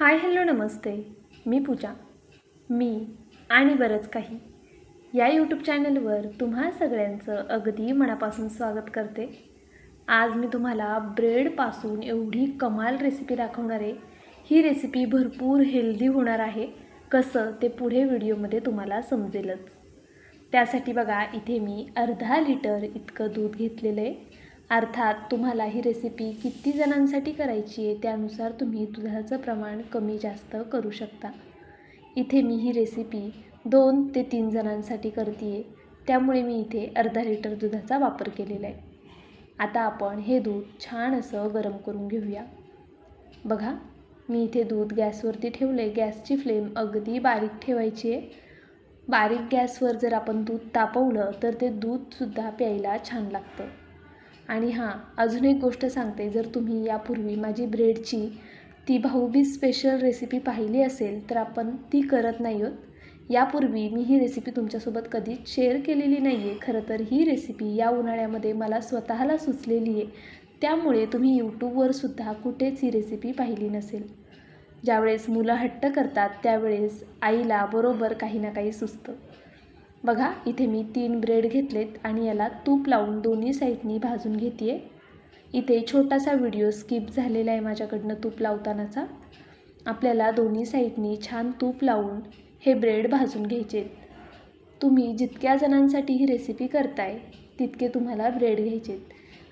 Hi hello नमस्ते. मी पूजा. मी आणि बरंच काही. या यूट्यूब चॅनलवर तुम्हा सगळ्यांचं अगदी मनापासून स्वागत करते. आज मी तुम्हाला ब्रेडपासून एवढी कमाल रेसिपी दाखवणार आहे. ही रेसिपी भरपूर हेल्दी होणार आहे. कसं ते पुढे व्हिडिओमध्ये तुम्हाला समजेलच. त्यासाठी बघा इथे मी अर्धा लिटर इतकं दूध घेतलेलं आहे. अर्थात तुम्हाला ही रेसिपी किती जणांसाठी करायची आहे त्यानुसार तुम्ही दुधाचं प्रमाण कमी जास्त करू शकता. इथे मी ही रेसिपी दोन ते तीन जणांसाठी करते आहे त्यामुळे मी इथे अर्धा लिटर दुधाचा वापर केलेला आहे. आता आपण हे दूध छान असं गरम करून घेऊया. बघा मी इथे दूध गॅसवरती ठेवलं आहे गॅसची फ्लेम अगदी बारीक ठेवायची आहे. बारीक गॅसवर जर आपण दूध तापवलं तर ते दूधसुद्धा प्यायला छान लागतं. आणि हां अजून एक गोष्ट सांगते. जर तुम्ही यापूर्वी माझी ब्रेडची ती भाऊबीज स्पेशल रेसिपी पाहिली असेल तर आपण ती करत नाही आहोत. यापूर्वी मी ही रेसिपी तुमच्यासोबत कधीच शेअर केलेली नाही आहे खरं तर ही रेसिपी या उन्हाळ्यामध्ये मला स्वतःला सुचलेली आहे. त्यामुळे तुम्ही यूट्यूबवर सुद्धा कुठेच ही रेसिपी पाहिली नसेल. ज्यावेळेस मुलं हट्ट करतात त्यावेळेस आईला बरोबर काही ना काही सुचतं. बघा इथे मी तीन ब्रेड घेतलेत आणि याला तूप लावून दोन्ही साईडनी भाजून घेते आहे इथे छोटासा व्हिडिओ स्किप झालेला आहे माझ्याकडनं तूप लावतानाचा. आपल्याला दोन्ही साईडनी छान तूप लावून हे ब्रेड भाजून घ्यायचे. तुम्ही जितक्या जणांसाठी ही रेसिपी करताय तितके तुम्हाला ब्रेड घ्यायचे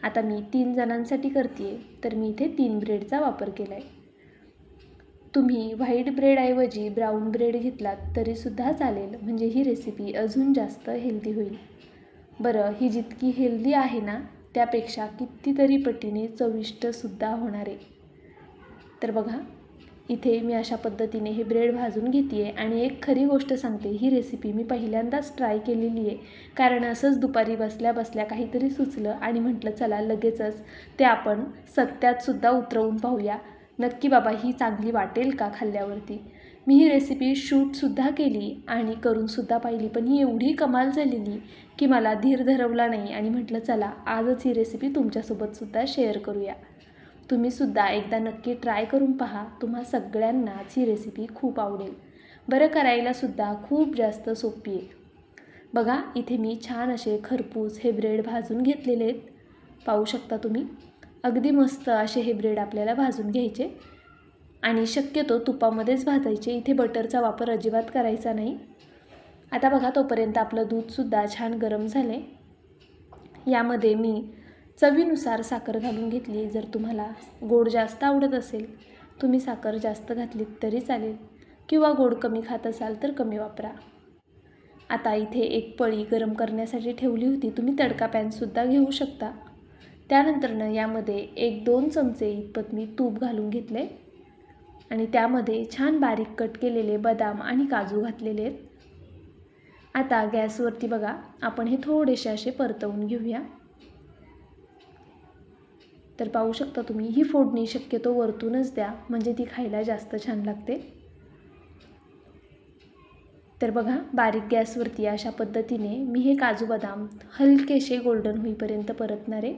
आता मी तीन जणांसाठी करते तर मी इथे तीन ब्रेडचा वापर केला आहे तुम्ही व्हाईट ब्रेडऐवजी ब्राऊन ब्रेड घेतलात तरीसुद्धा चालेल. म्हणजे ही रेसिपी अजून जास्त हेल्दी होईल. बरं ही जितकी हेल्दी आहे ना त्यापेक्षा कितीतरी पटीने चविष्टसुद्धा होणार. आहे तर बघा इथे मी अशा पद्धतीने हे ब्रेड भाजून घेते आहे आणि एक खरी गोष्ट सांगते ही रेसिपी मी पहिल्यांदाच ट्राय केलेली आहे. कारण असंच दुपारी बसल्या बसल्या काहीतरी सुचलं आणि म्हटलं चला लगेचच. ते आपण सत्यातसुद्धा उतरवून पाहूया. नक्की बाबा ही चांगली वाटेल का खाल्ल्यावरती? मी ही रेसिपी शूटसुद्धा केली आणि करूनसुद्धा पाहिली पण ही एवढी कमाल झालेली की मला धीर धरवला नाही आणि म्हटलं चला आजच ही रेसिपी तुमच्यासोबतसुद्धा शेअर करूया. तुम्हीसुद्धा एकदा नक्की ट्राय करून पहा तुम्हा सगळ्यांनाच ही रेसिपी खूप आवडेल. बरं करायलासुद्धा खूप जास्त सोपी आहे. बघा इथे मी छान असे खरपूस हे ब्रेड भाजून घेतलेले आहेत. पाहू शकता तुम्ही? अगदी मस्त असे हे ब्रेड आपल्याला भाजून घ्यायचे. आणि शक्यतो तुपामध्येच भाजायचे. इथे बटरचा वापर अजिबात करायचा नाही. आता बघा तोपर्यंत आपलं दूधसुद्धा छान गरम झालं आहे यामध्ये मी चवीनुसार साखर घालून घेतली. जर तुम्हाला गोड जास्त आवडत असेल तुम्ही साखर जास्त घातलीत तरी चालेल. किंवा गोड कमी खात असाल तर कमी वापरा. आता इथे एक पळी गरम करण्यासाठी ठेवली होती. तुम्ही तडका पॅनसुद्धा घेऊ शकता. त्यानंतरनं यामध्ये एक दोन चमचे इतपत मी तूप घालून घेतले आणि त्यामध्ये छान बारीक कट केलेले बदाम आणि काजू घातलेले आहेत. आता गॅसवरती बघा आपण हे थोडेसे असे परतवून घेऊया. तर पाहू शकता तुम्ही ही फोडणी शक्यतो वरतूनच द्या म्हणजे ती खायला जास्त छान लागते. तर बघा बारीक गॅसवरती अशा पद्धतीने मी हे काजू बदाम हलकेसे गोल्डन होईपर्यंत परतणारे.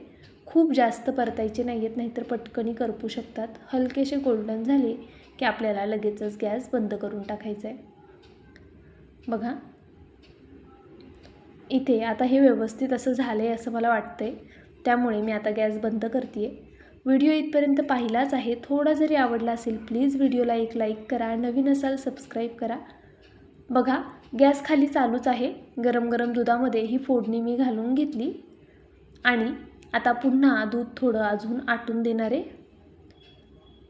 खूप जास्त परतायचे नाही आहेत नाहीतर पटकनी करपू शकतात. हलकेसे गोल्डन झाले की आपल्याला लगेचच गॅस बंद करून टाकायचा आहे बघा. इथे आता हे व्यवस्थित असं झालं आहे असं मला वाटतं आहे त्यामुळे मी आता गॅस बंद करते आहे व्हिडिओ इथपर्यंत पाहिलाच आहे. थोडा जरी आवडला असेल प्लीज व्हिडिओला एक लाईक करा. नवीन असाल सबस्क्राईब करा. बघा गॅस खाली चालूच आहे. गरम गरम दुधामध्ये ही फोडणी मी घालून घेतली. आणि आता पुन्हा दूध थोडं अजून आटून देणार आहे.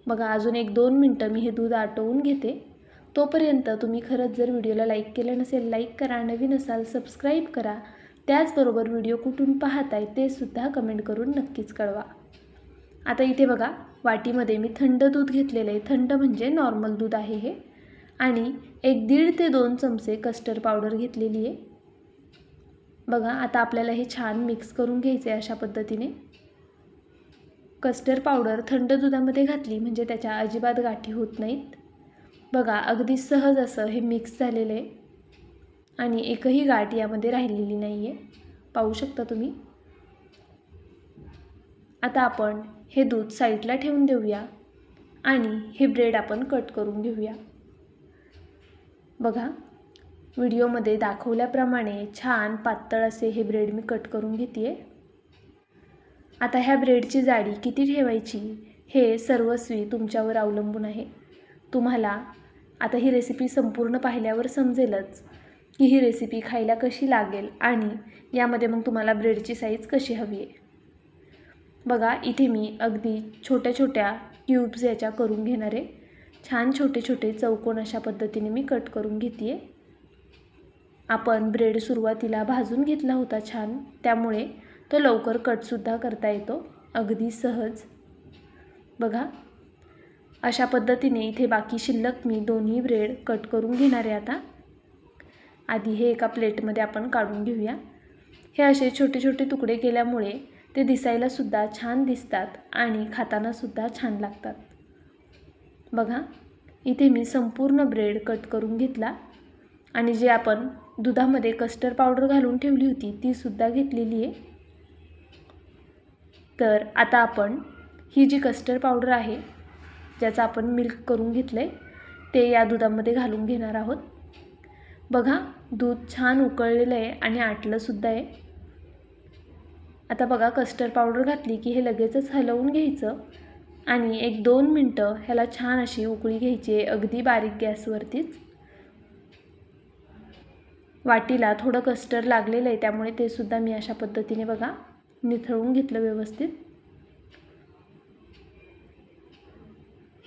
बघा अजून एक दोन मिनटं मी हे दूध आटवून घेते. तोपर्यंत तुम्ही खरंच जर व्हिडिओला लाईक केलं नसेल लाईक करा. नवीन असाल सबस्क्राईब करा. त्याचबरोबर व्हिडिओ कुठून पाहत आहे ते सुद्धा कमेंट करून नक्कीच कळवा. आता इथे बघा वाटीमध्ये मी थंड दूध घेतलेलं आहे. थंड म्हणजे नॉर्मल दूध आहे हे. आणि एक दीड ते दोन चमचे कस्टर्ड पावडर घेतलेली आहे. बघा आता आपल्याला हे छान मिक्स करून घ्यायचं आहे अशा पद्धतीने. कस्टर्ड पावडर थंड दुधामध्ये घातली म्हणजे त्याच्या अजिबात गाठी होत नाहीत. बघा अगदी सहज असं हे मिक्स झालेलं आहे. आणि एकही गाठ यामध्ये राहिलेली नाही आहे पाहू शकता तुम्ही. आता आपण हे दूध साईडला ठेवून देऊया. आणि हे ब्रेड आपण कट करून घेऊया. बघा व्हिडिओमध्ये दाखवल्याप्रमाणे छान पातळ असे हे ब्रेड मी कट करून घेते आहे आता ह्या ब्रेडची जाडी किती ठेवायची हे सर्वस्वी तुमच्यावर अवलंबून आहे. तुम्हाला आता ही रेसिपी संपूर्ण पाहिल्यावर समजेलच की ही रेसिपी खायला कशी लागेल आणि यामध्ये मग तुम्हाला ब्रेडची साईज कशी हवी आहे. बघा इथे मी अगदी छोट्या छोट्या क्यूब्स याच्या करून घेणार. आहे छान छोटे छोटे चौकोन अशा पद्धतीने मी कट करून घेते आहे आपण ब्रेड सुरुवातीला भाजून घेतला होता छान. त्यामुळे तो लवकर कटसुद्धा करता येतो. अगदी सहज. बघा. अशा पद्धतीने इथे बाकी शिल्लक मी दोन्ही ब्रेड कट करून घेणार आहे आता. आधी हे एका प्लेटमध्ये आपण काढून घेऊया. हे असे छोटे छोटे तुकडे केल्यामुळे ते दिसायलासुद्धा छान दिसतात आणि खातानासुद्धा छान लागतात. बघा. इथे मी संपूर्ण ब्रेड कट करून घेतला. आणि जे आपण दुधामध्ये कस्टर्ड पावडर घालून ठेवली होती तीसुद्धा घेतलेली आहे. तर आता आपण ही जी कस्टर्ड पावडर आहे ज्याचं आपण मिल्क करून घेतलं आहे ते या दुधामध्ये घालून घेणार आहोत. बघा दूध छान उकळलेलं आहे आणि आटलंसुद्धा आहे. आता बघा कस्टर्ड पावडर घातली की हे लगेचच हलवून घ्यायचं आणि एक दोन मिनटं ह्याला छान अशी उकळी घ्यायची आहे अगदी बारीक गॅसवरतीच. वाटीला थोडं कस्टर लागलेलं आहे त्यामुळे ते सुद्धा मी अशा पद्धतीने बघा निथळून घेतलं व्यवस्थित.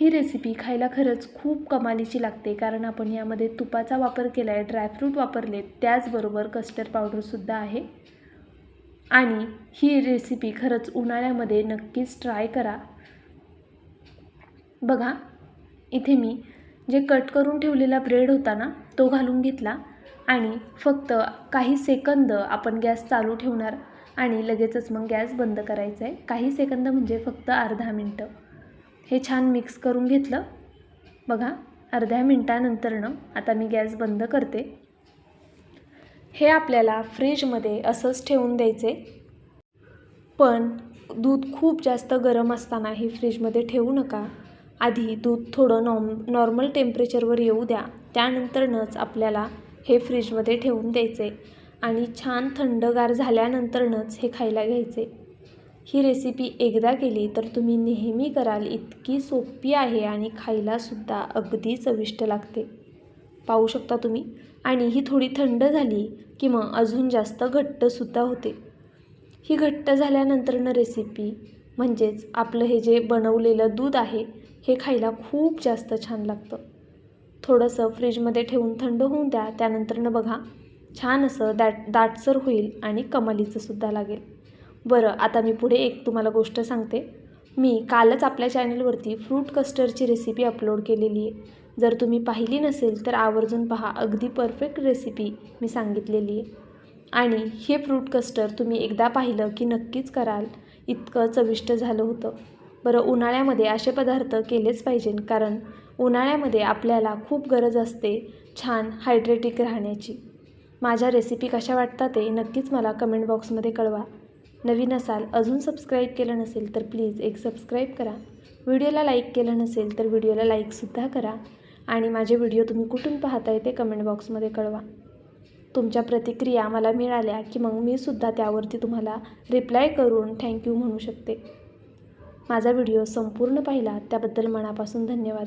ही रेसिपी खायला खरंच खूप कमालीची लागते कारण आपण यामध्ये तुपाचा वापर केला आहे ड्रायफ्रूट वापरले त्याचबरोबर कस्टर्ड पावडरसुद्धा आहे. आणि ही रेसिपी खरंच उन्हाळ्यामध्ये नक्कीच ट्राय करा. बघा इथे मी जे कट करून ठेवलेला ब्रेड होता ना तो घालून घेतला. आणि फक्त काही सेकंद आपण गॅस चालू ठेवणार आणि लगेचच मग गॅस बंद करायचा आहे काही सेकंद म्हणजे फक्त अर्धा मिनटं. हे छान मिक्स करून घेतलं. बघा अर्ध्या मिनटानंतरनं आता मी गॅस बंद करते. हे आपल्याला फ्रीजमध्ये असंच ठेवून द्यायचे. पण दूध खूप जास्त गरम असताना हे फ्रीजमध्ये ठेवू नका. आधी दूध थोडं नॉम नॉर्मल टेम्परेचरवर येऊ द्या. त्यानंतरनंच आपल्याला हे फ्रीजमध्ये ठेवून द्यायचे आणि छान थंडगार झाल्यानंतरनंच हे खायला घ्यायचे. ही रेसिपी एकदा केली तर तुम्ही नेहमी कराल इतकी सोपी आहे आणि खायलासुद्धा अगदी चविष्ट लागते. पाहू शकता तुम्ही? आणि ही थोडी थंड झाली की मग अजून जास्त घट्टसुद्धा होते. ही घट्ट झाल्यानंतरनं रेसिपी म्हणजेच आपलं हे जे बनवलेलं दूध आहे हे खायला खूप जास्त छान लागतं. थोडंसं फ्रीजमध्ये ठेवून थंड होऊन द्या त्यानंतरनं बघा छान असं दाट दाटसर होईल आणि कमालीचंसुद्धा लागेल. बरं आता मी पुढे एक तुम्हाला गोष्ट सांगते. मी कालच आपल्या चॅनलवरती फ्रूट कस्टर्डची रेसिपी अपलोड केलेली आहे. जर तुम्ही पाहिली नसेल तर आवर्जून पहा अगदी परफेक्ट रेसिपी मी सांगितलेली आहे. आणि हे फ्रूट कस्टर्ड तुम्ही एकदा पाहिलं की नक्कीच कराल. इतकं चविष्ट झालं होतं. बरं उन्हाळ्यामध्ये असे पदार्थ केलेच पाहिजे कारण उन्हाळ्यामध्ये आपल्याला खूप गरज असते छान हायड्रेटिक राहण्याची. माझ्या रेसिपी कशा वाटतात ते नक्कीच मला कमेंट बॉक्समध्ये कळवा. नवीन असाल अजून सबस्क्राईब केलं नसेल तर प्लीज एक सबस्क्राईब करा. व्हिडिओला लाईक केलं नसेल तर व्हिडिओला लाईकसुद्धा करा आणि माझे व्हिडिओ तुम्ही कुठून पाहताय ते कमेंट बॉक्समध्ये कळवा. तुमच्या प्रतिक्रिया मला मिळाल्या की मग मी सुद्धा त्यावरती तुम्हाला रिप्लाय करून थँक्यू म्हणू शकते. माझा व्हिडिओ संपूर्ण पाहिला त्याबद्दल मनापासून धन्यवाद.